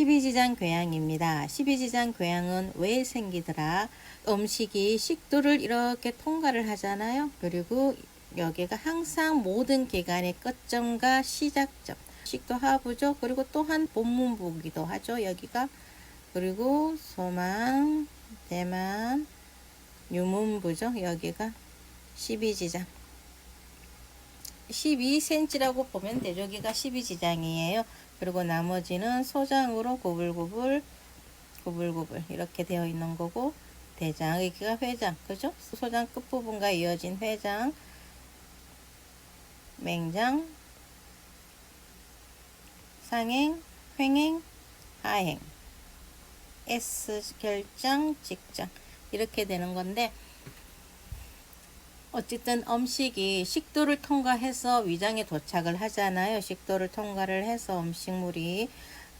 십이지장 궤양입니다. 십이지장 궤양은 왜 생기더라? 음식이 식도를 이렇게 통과를 하잖아요. 그리고 여기가 항상 모든 기관의 끝점과 시작점. 식도 하부죠. 그리고 또한 본문부기도 하죠. 여기가. 그리고 소만, 대만, 유문부죠. 여기가 12지장. 12cm라고 보면. 여기가 12지장이에요. 그리고 나머지는 소장으로 구불구불 구불구불 이렇게 되어 있는 거고 대장 여기가 회장 그죠? 소장 끝부분과 이어진 회장 맹장 상행 횡행 하행 S 결장 직장 이렇게 되는 건데 어쨌든 음식이 식도를 통과해서 위장에 도착을 하잖아요. 식도를 통과를 해서 음식물이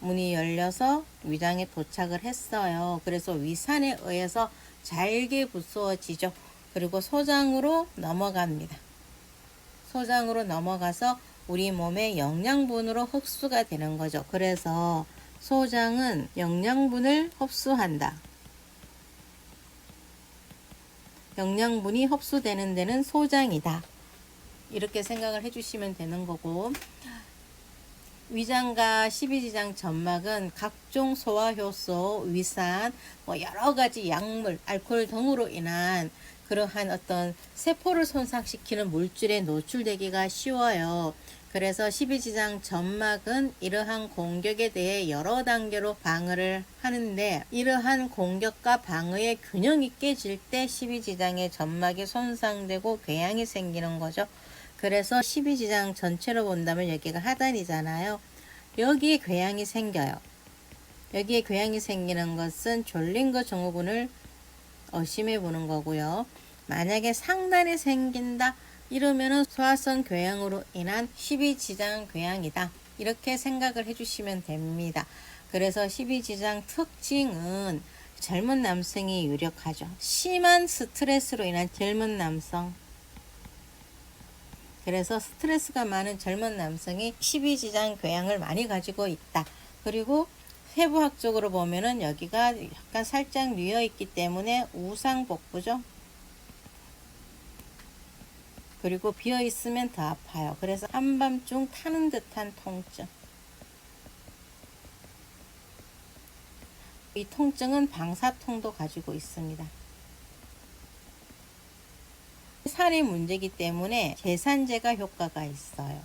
문이 열려서 위장에 도착을 했어요. 그래서 위산에 의해서 잘게 부수어지죠. 그리고 소장으로 넘어갑니다. 소장으로 넘어가서 우리 몸의 영양분으로 흡수가 되는 거죠. 그래서 소장은 영양분을 흡수한다. 영양분이 흡수되는 데는 소장이다. 이렇게 생각을 해주시면 되는 거고 위장과 십이지장 점막은 각종 소화효소, 위산, 뭐 여러 가지 약물, 알코올 등으로 인한 그러한 어떤 세포를 손상시키는 물질에 노출되기가 쉬워요. 그래서 십이지장 점막은 이러한 공격에 대해 여러 단계로 방어를 하는데 이러한 공격과 방어의 균형이 깨질 때 십이지장의 점막이 손상되고 궤양이 생기는 거죠. 그래서 십이지장 전체로 본다면 여기가 하단이잖아요. 여기에 궤양이 생겨요. 여기에 궤양이 생기는 것은 졸린 거 증후군을 의심해 보는 거고요. 만약에 상단에 생긴다 이러면은 소화성 궤양으로 인한 12지장 궤양이다. 이렇게 생각을 해주시면 됩니다. 그래서 12지장 특징은 젊은 남성이 유력하죠. 심한 스트레스로 인한 젊은 남성. 그래서 스트레스가 많은 젊은 남성이 12지장 궤양을 많이 가지고 있다. 그리고 세부학적으로 보면은 여기가 약간 살짝 뉘어 있기 때문에 우상복부죠. 그리고 비어 있으면 더 아파요. 그래서 한밤중 타는 듯한 통증. 이 통증은 방사통도 가지고 있습니다. 살이 문제이기 때문에 제산제가 효과가 있어요.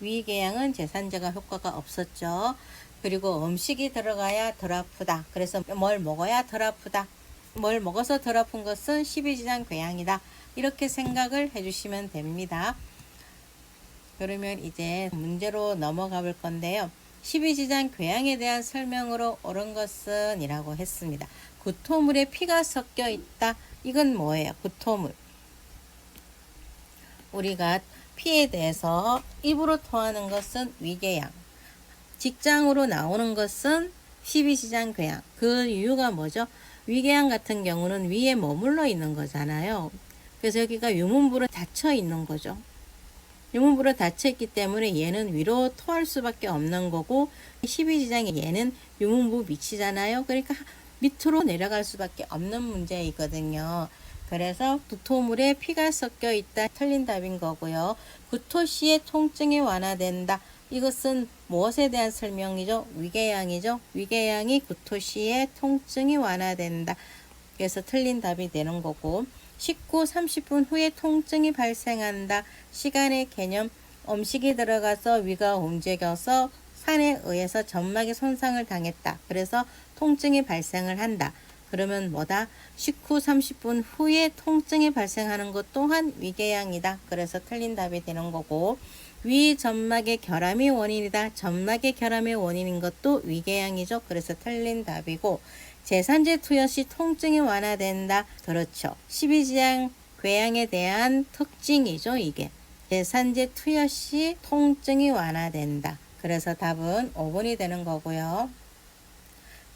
위궤양은 제산제가 효과가 없었죠. 그리고 음식이 들어가야 덜 아프다. 그래서 뭘 먹어야 덜 아프다. 뭘 먹어서 덜 아픈 것은 12지장 궤양이다. 이렇게 생각을 해주시면 됩니다. 그러면 이제 문제로 넘어가 볼 건데요. 12지장 궤양에 대한 설명으로 옳은 것은 이라고 했습니다. 구토물에 피가 섞여 있다. 이건 뭐예요? 구토물. 우리가 피에 대해서 입으로 토하는 것은 위궤양. 직장으로 나오는 것은 12지장 궤양. 그 이유가 뭐죠? 위궤양 같은 경우는 위에 머물러 있는 거잖아요. 그래서 여기가 유문부로 닫혀 있는 거죠. 유문부로 닫혀 있기 때문에 얘는 위로 토할 수밖에 없는 거고 12지장에 얘는 유문부 밑이잖아요. 그러니까 밑으로 내려갈 수밖에 없는 문제이거든요. 그래서 구토물에 피가 섞여 있다 틀린 답인 거고요. 구토 시에 통증이 완화된다. 이것은 무엇에 대한 설명이죠? 위궤양이죠. 위궤양이 구토 시에 통증이 완화된다. 그래서 틀린 답이 되는 거고 식후 30분 후에 통증이 발생한다. 시간의 개념 음식이 들어가서 위가 움직여서 산에 의해서 점막이 손상을 당했다. 그래서 통증이 발생을 한다. 그러면 뭐다? 식후 30분 후에 통증이 발생하는 것 또한 위궤양이다. 그래서 틀린 답이 되는 거고 위 점막의 결함이 원인이다. 점막의 결함의 원인인 것도 위궤양이죠. 그래서 틀린 답이고 제산제 투여 시 통증이 완화된다. 그렇죠. 12지장 궤양에 대한 특징이죠. 이게 제산제 투여 시 통증이 완화된다. 그래서 답은 5번이 되는 거고요.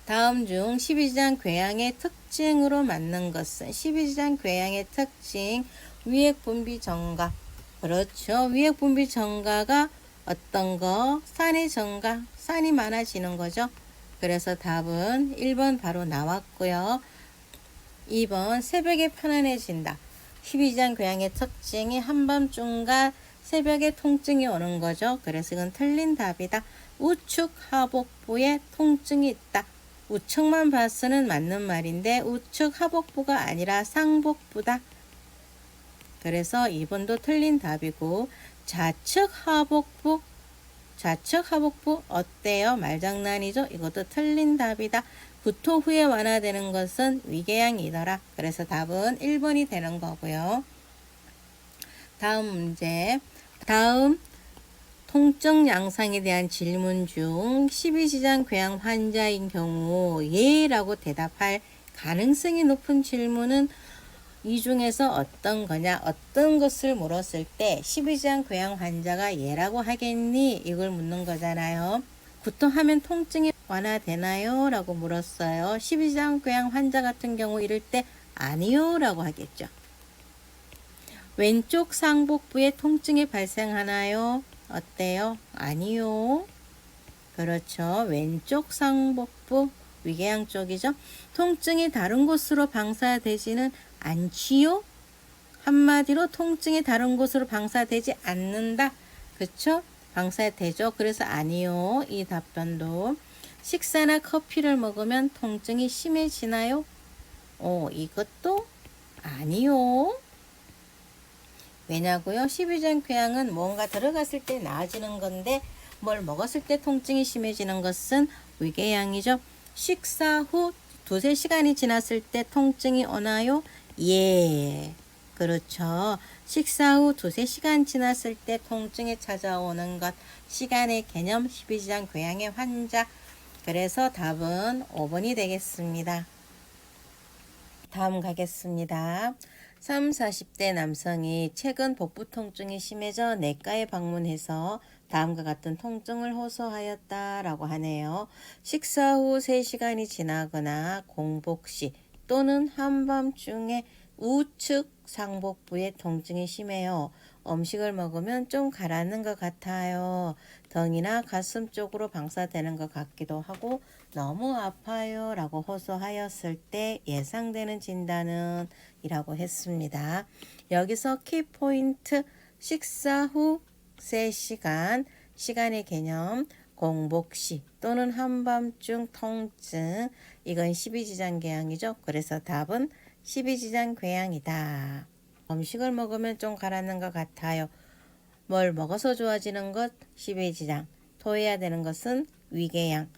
다음 중 12지장 궤양의 특징으로 맞는 것은 12지장 궤양의 특징 위액 분비 증가 그렇죠. 위액 분비 증가가 어떤 거? 산의 증가, 산이 많아지는 거죠. 그래서 답은 1번 바로 나왔고요. 2번 새벽에 편안해진다. 12장 교양의 특징이 한밤중과 새벽에 통증이 오는 거죠. 그래서 이건 틀린 답이다. 우측 하복부에 통증이 있다. 우측만 봤으는 맞는 말인데 우측 하복부가 아니라 상복부다. 그래서 2번도 틀린 답이고 좌측 하복부 좌측 하복부 어때요? 말장난이죠? 이것도 틀린 답이다. 구토 후에 완화되는 것은 위궤양이더라. 그래서 답은 1번이 되는 거고요. 다음 문제. 다음 통증 양상에 대한 질문 중 12지장 궤양 환자인 경우 예라고 대답할 가능성이 높은 질문은 이 중에서 어떤 거냐 어떤 것을 물었을 때 12지장 궤양 환자가 예라고 하겠니? 이걸 묻는 거잖아요. 구토하면 통증이 완화되나요? 라고 물었어요. 12지장 궤양 환자 같은 경우 이럴 때 아니요? 라고 하겠죠. 왼쪽 상복부에 통증이 발생하나요? 어때요? 아니요. 그렇죠. 왼쪽 상복부 위궤양 쪽이죠. 통증이 다른 곳으로 방사되지는 않지요? 한마디로 통증이 다른 곳으로 방사되지 않는다. 그쵸? 방사되죠. 그래서 아니요. 이 답변도. 식사나 커피를 먹으면 통증이 심해지나요? 어, 이것도 아니요. 왜냐고요? 12장 궤양은 뭔가 들어갔을 때 나아지는 건데 뭘 먹었을 때 통증이 심해지는 것은 위궤양이죠. 식사 후 두세 시간이 지났을 때 통증이 오나요? 예. 그렇죠. 식사 후 두세 시간 지났을 때 통증이 찾아오는 것. 시간의 개념 12지장 궤양의 환자. 그래서 답은 5번이 되겠습니다. 다음 가겠습니다. 3, 40대 남성이 최근 복부 통증이 심해져 내과에 방문해서 다음과 같은 통증을 호소하였다라고 하네요. 식사 후 3시간이 지나거나 공복 시 또는 한밤중에 우측 상복부에 통증이 심해요. 음식을 먹으면 좀 가라앉는 것 같아요. 덩이나 가슴 쪽으로 방사되는 것 같기도 하고 너무 아파요 라고 호소하였을 때 예상되는 진단은 이라고 했습니다. 여기서 키포인트 식사 후 3시간 시간의 개념 공복시 또는 한밤중 통증 이건 12지장 궤양이죠. 그래서 답은 12지장 궤양이다. 음식을 먹으면 좀 가라앉는 것 같아요. 뭘 먹어서 좋아지는 것 12지장 토해야 되는 것은 위궤양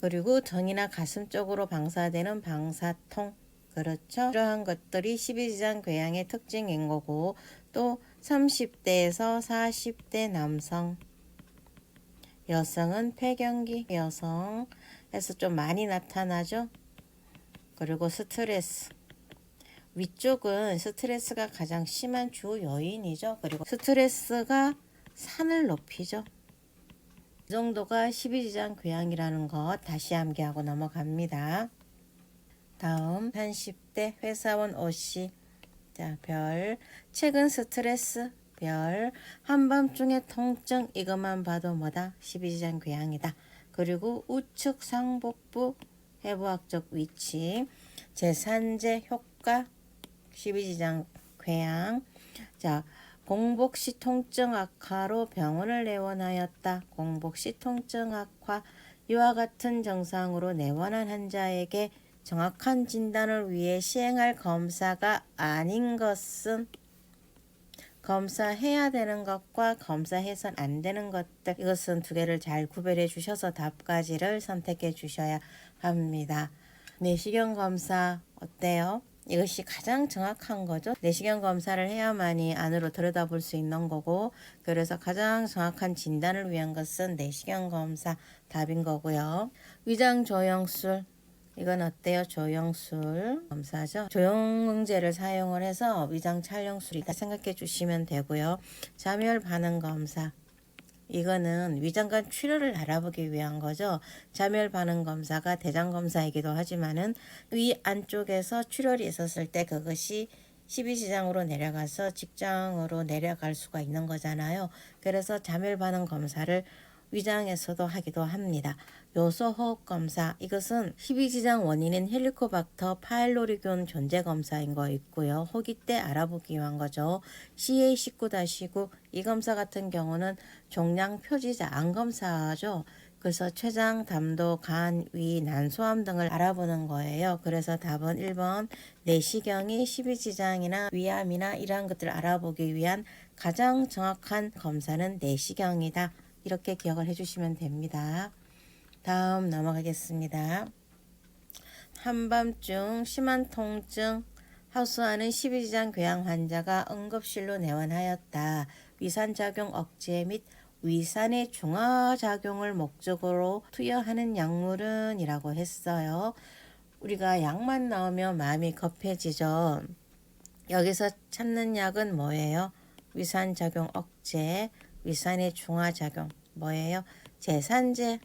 그리고 정이나 가슴 쪽으로 방사되는 방사통 그렇죠. 이러한 것들이 12지장 궤양의 특징인 거고 또 30대에서 40대 남성 여성은 폐경기 여성 에서 좀 많이 나타나죠. 그리고 스트레스 위쪽은 스트레스가 가장 심한 주 요인이죠. 그리고 스트레스가 산을 높이죠. 이 정도가 12지장 궤양이라는 것 다시 암기하고 넘어갑니다. 다음 30대 회사원 오씨 자, 별 최근 스트레스 별 한밤중에 통증 이것만 봐도 뭐다 12지장 궤양이다. 그리고 우측 상복부 해부학적 위치 제산제 효과 12지장 궤양 자 공복시 통증 악화로 병원을 내원하였다. 공복시 통증 악화 이와 같은 증상으로 내원한 환자에게 정확한 진단을 위해 시행할 검사가 아닌 것은 검사해야 되는 것과 검사해선 안 되는 것들 이것은 두 개를 잘 구별해 주셔서 답까지를 선택해 주셔야 합니다. 내시경 검사 어때요? 이것이 가장 정확한 거죠. 내시경 검사를 해야만이 안으로 들여다볼 수 있는 거고 그래서 가장 정확한 진단을 위한 것은 내시경 검사 답인 거고요. 위장 조영술 이건 어때요? 조영술 검사죠. 조영제를 사용을 해서 위장 촬영술이다 생각해 주시면 되고요. 자멸 반응 검사 이거는 위장관 출혈을 알아보기 위한 거죠. 자멸 반응 검사가 대장 검사이기도 하지만은 위 안쪽에서 출혈이 있었을 때 그것이 12지장으로 내려가서 직장으로 내려갈 수가 있는 거잖아요. 그래서 자멸 반응 검사를 위장에서도 하기도 합니다. 요소 호흡 검사 이것은 12지장 원인인 헬리코박터 파일로리균 존재 검사인 거 있고요. 호기 때 알아보기 위한 거죠. CA19-9 이 검사 같은 경우는 종양 표지자 암 검사죠. 그래서 췌장, 담도, 간, 위, 난소암 등을 알아보는 거예요. 그래서 답은 1번 내시경이 12지장이나 위암이나 이러한 것들을 알아보기 위한 가장 정확한 검사는 내시경이다. 이렇게 기억을 해주시면 됩니다. 다음 넘어가겠습니다. 한밤중 심한 통증 하수하는 12지장 궤양 환자가 응급실로 내원하였다. 위산작용 억제 및 위산의 중화작용을 목적으로 투여하는 약물은 이라고 했어요. 우리가 약만 나오면 마음이 급해지죠. 여기서 찾는 약은 뭐예요? 위산작용 억제, 위산의 중화작용 뭐예요? 제산제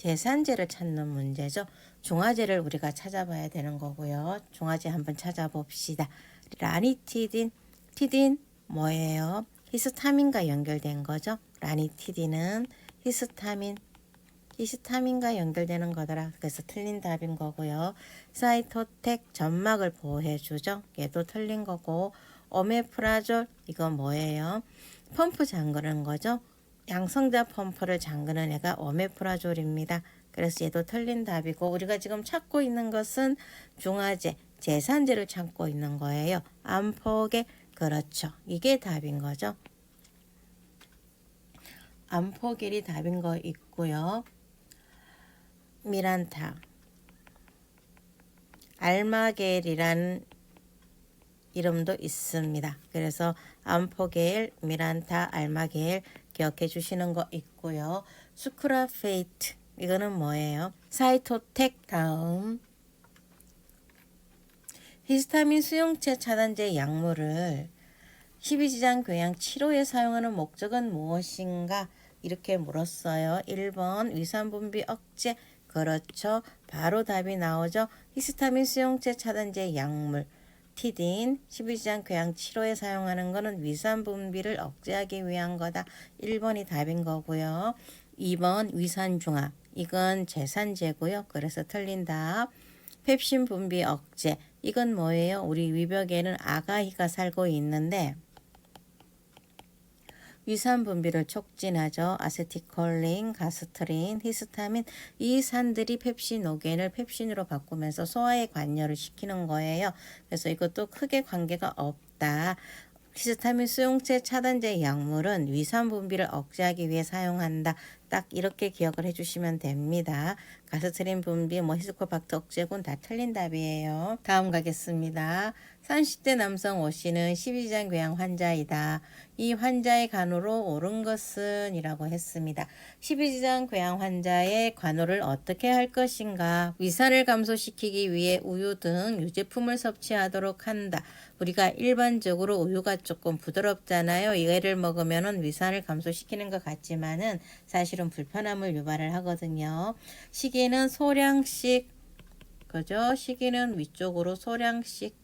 제산제를 찾는 문제죠. 중화제를 우리가 찾아봐야 되는 거고요. 중화제 한번 찾아봅시다. 라니티딘, 티딘 뭐예요? 히스타민과 연결된 거죠. 라니티딘은 히스타민, 히스타민과 연결되는 거더라. 그래서 틀린 답인 거고요. 사이토텍 점막을 보호해 주죠. 얘도 틀린 거고 오메프라졸 이건 뭐예요? 펌프 잠그는 거죠. 양성자 펌프를 잠그는 애가 오메프라졸입니다. 그래서 얘도 틀린 답이고 우리가 지금 찾고 있는 것은 중화제, 제산제를 찾고 있는 거예요. 암폭에 그렇죠. 이게 답인 거죠. 암포겔이 답인 거 있고요. 미란타, 알마겔이라는 이름도 있습니다. 그래서 암포겔, 미란타, 알마겔 기억해 주시는 거 있고요. 수크라페이트 이거는 뭐예요? 사이토텍 다음 히스타민 수용체 차단제 약물을 12지장 궤양 치료에 사용하는 목적은 무엇인가? 이렇게 물었어요. 1번 위산 분비 억제 그렇죠. 바로 답이 나오죠. 히스타민 수용체 차단제 약물 티딘 12지장 궤양 치료에 사용하는 것은 위산 분비를 억제하기 위한 거다. 1번이 답인 거고요. 2번 위산 중화 이건 제산제고요. 그래서 틀린 답. 펩신 분비 억제 이건 뭐예요? 우리 위벽에는 아가히가 살고 있는데 위산 분비를 촉진하죠. 아세티콜린, 가스트린, 히스타민 이 산들이 펩시노겐을 펩신으로 바꾸면서 소화에 관여를 시키는 거예요. 그래서 이것도 크게 관계가 없다. 히스타민 수용체 차단제 약물은 위산 분비를 억제하기 위해 사용한다. 딱 이렇게 기억을 해주시면 됩니다. 가스트린 분비, 뭐 히스코박터 억제군 다 틀린 답이에요. 다음 가겠습니다. 30대 남성 오 씨는 12장 궤양 환자이다. 이 환자의 간호로 옳은 것은 이라고 했습니다. 12지장 궤양 환자의 간호를 어떻게 할 것인가? 위산을 감소시키기 위해 우유 등 유제품을 섭취하도록 한다. 우리가 일반적으로 우유가 조금 부드럽잖아요. 이거를 먹으면 위산을 감소시키는 것 같지만은 사실은 불편함을 유발을 하거든요. 시기는 소량씩 그죠? 시기는 위쪽으로 소량씩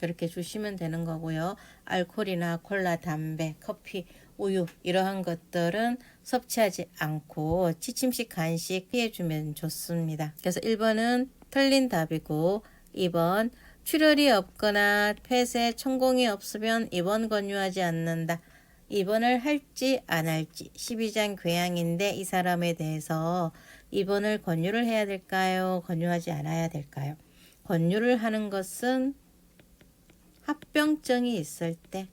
그렇게 주시면 되는 거고요. 알코올이나 콜라, 담배, 커피, 우유 이러한 것들은 섭취하지 않고 지침식 간식 피해주면 좋습니다. 그래서 1번은 틀린 답이고 2번 출혈이 없거나 폐쇄 천공이 없으면 입원 권유하지 않는다. 입원을 할지 안 할지 12장 궤양인데 이 사람에 대해서 입원을 권유를 해야 될까요? 권유하지 않아야 될까요? 권유를 하는 것은 합병증이 있을 때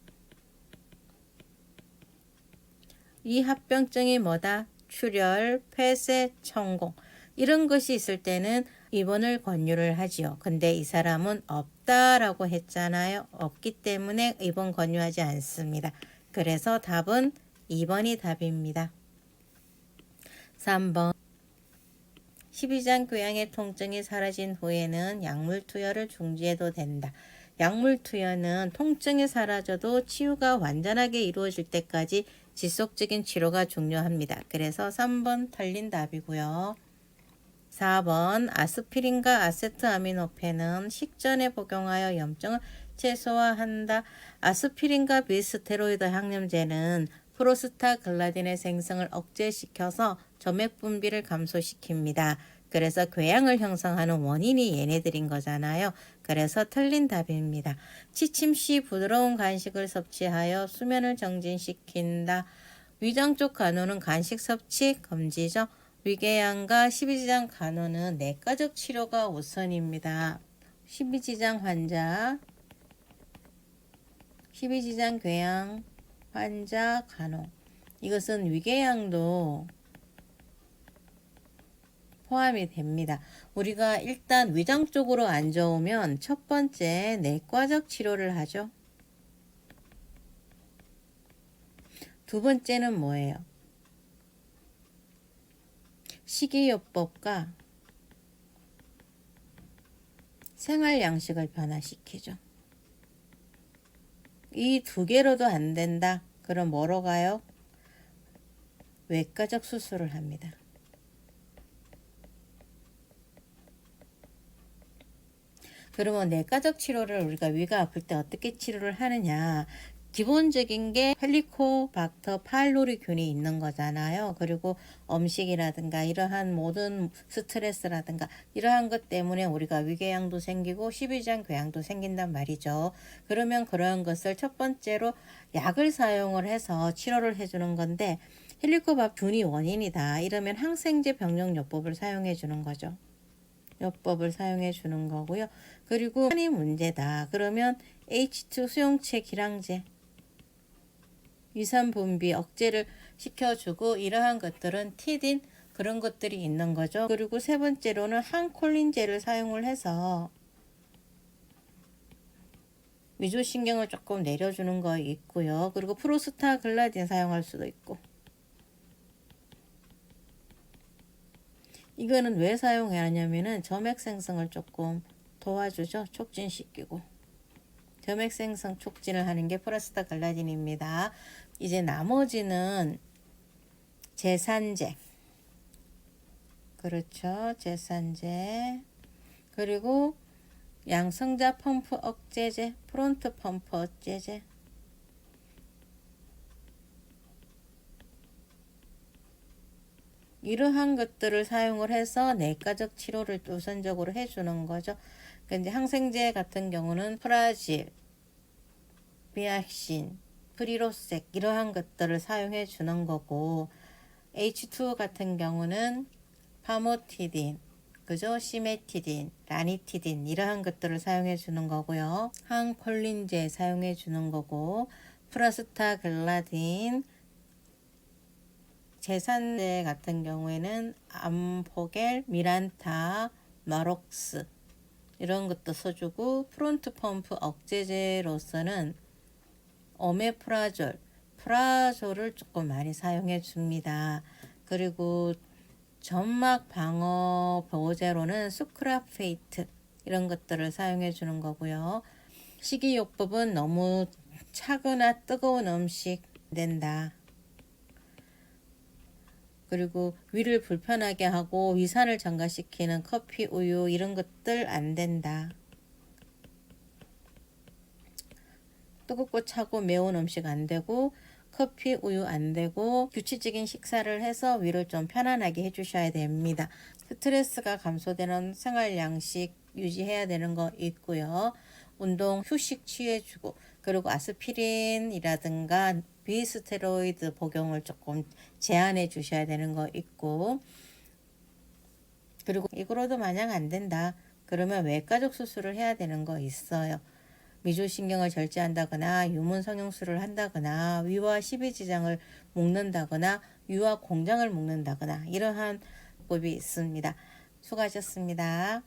이 합병증이 뭐다? 출혈, 폐쇄, 천공 이런 것이 있을 때는 입원을 권유를 하지요. 근데 이 사람은 없다라고 했잖아요. 없기 때문에 입원 권유하지 않습니다. 그래서 답은 2번이 답입니다. 3번 12장 교양의 통증이 사라진 후에는 약물 투여를 중지해도 된다. 약물 투여는 통증이 사라져도 치유가 완전하게 이루어질 때까지 지속적인 치료가 중요합니다. 그래서 3번 틀린 답이고요. 4번 아스피린과 아세트아미노펜은 식전에 복용하여 염증을 최소화한다. 아스피린과 비스테로이드 항염제는 프로스타글라딘의 생성을 억제시켜서 점액 분비를 감소시킵니다. 그래서 궤양을 형성하는 원인이 얘네들인 거잖아요. 그래서 틀린 답입니다. 취침 시 부드러운 간식을 섭취하여 수면을 정진시킨다. 위장 쪽 간호는 간식 섭취 금지죠. 위궤양과 십이지장 간호는 내과적 치료가 우선입니다. 십이지장 환자, 십이지장 궤양 환자 간호. 이것은 위궤양도 포함이 됩니다. 우리가 일단 위장 쪽으로 안 좋으면 첫 번째 내과적 치료를 하죠. 두 번째는 뭐예요? 식이요법과 생활 양식을 변화시키죠. 이 두 개로도 안 된다. 그럼 뭐로 가요? 외과적 수술을 합니다. 그러면 내과적 치료를 우리가 위가 아플 때 어떻게 치료를 하느냐? 기본적인 게 헬리코박터 파일로리균이 있는 거잖아요. 그리고 음식이라든가 이러한 모든 스트레스라든가 이러한 것 때문에 우리가 위궤양도 생기고 십이장 궤양도 생긴단 말이죠. 그러면 그러한 것을 첫 번째로 약을 사용을 해서 치료를 해주는 건데 헬리코박균이 원인이다. 이러면 항생제 병력요법을 사용해 주는 거죠. 요법을 사용해 주는 거고요. 그리고 한이 문제다. 그러면 H2 수용체 기량제 위산 분비 억제를 시켜주고 이러한 것들은 티딘 그런 것들이 있는 거죠. 그리고 세 번째로는 항콜린제를 사용을 해서 위조신경을 조금 내려주는 거 있고요. 그리고 프로스타글라딘 사용할 수도 있고 이거는 왜 사용하냐면은 점액 생성을 조금 도와주죠. 촉진시키고 점액 생성 촉진을 하는 게 프로스타글라딘입니다. 이제 나머지는 제산제 그렇죠. 제산제 그리고 양성자 펌프 억제제 프론트 펌프 억제제 이러한 것들을 사용을 해서 내과적 치료를 우선적으로 해주는 거죠. 그러니까 이제 항생제 같은 경우는 프라질, 비약신, 프리로색 이러한 것들을 사용해 주는 거고 H2 같은 경우는 파모티딘, 그죠? 시메티딘, 라니티딘 이러한 것들을 사용해 주는 거고요. 항콜린제 사용해 주는 거고 프라스타글라딘 제산제 같은 경우에는 암포겔, 미란타, 마록스 이런 것도 써주고 프론트 펌프 억제제로서는 오메프라졸, 프라졸을 조금 많이 사용해 줍니다. 그리고 점막 방어 보호제로는 수크라페이트 이런 것들을 사용해 주는 거고요. 식이요법은 너무 차거나 뜨거운 음식 된다. 그리고 위를 불편하게 하고 위산을 증가시키는 커피, 우유 이런 것들 안 된다. 뜨겁고 차고 매운 음식 안 되고 커피, 우유 안 되고 규칙적인 식사를 해서 위를 좀 편안하게 해주셔야 됩니다. 스트레스가 감소되는 생활 양식 유지해야 되는 거 있고요. 운동, 휴식 취해주고 그리고 아스피린이라든가 비스테로이드 복용을 조금 제한해 주셔야 되는 거 있고 그리고 이거로도 마냥 안 된다. 그러면 외과적 수술을 해야 되는 거 있어요. 미조신경을 절제한다거나 유문 성형술을 한다거나 위와 십이 지장을 묶는다거나 위와 공장을 묶는다거나 이러한 법이 있습니다. 수고하셨습니다.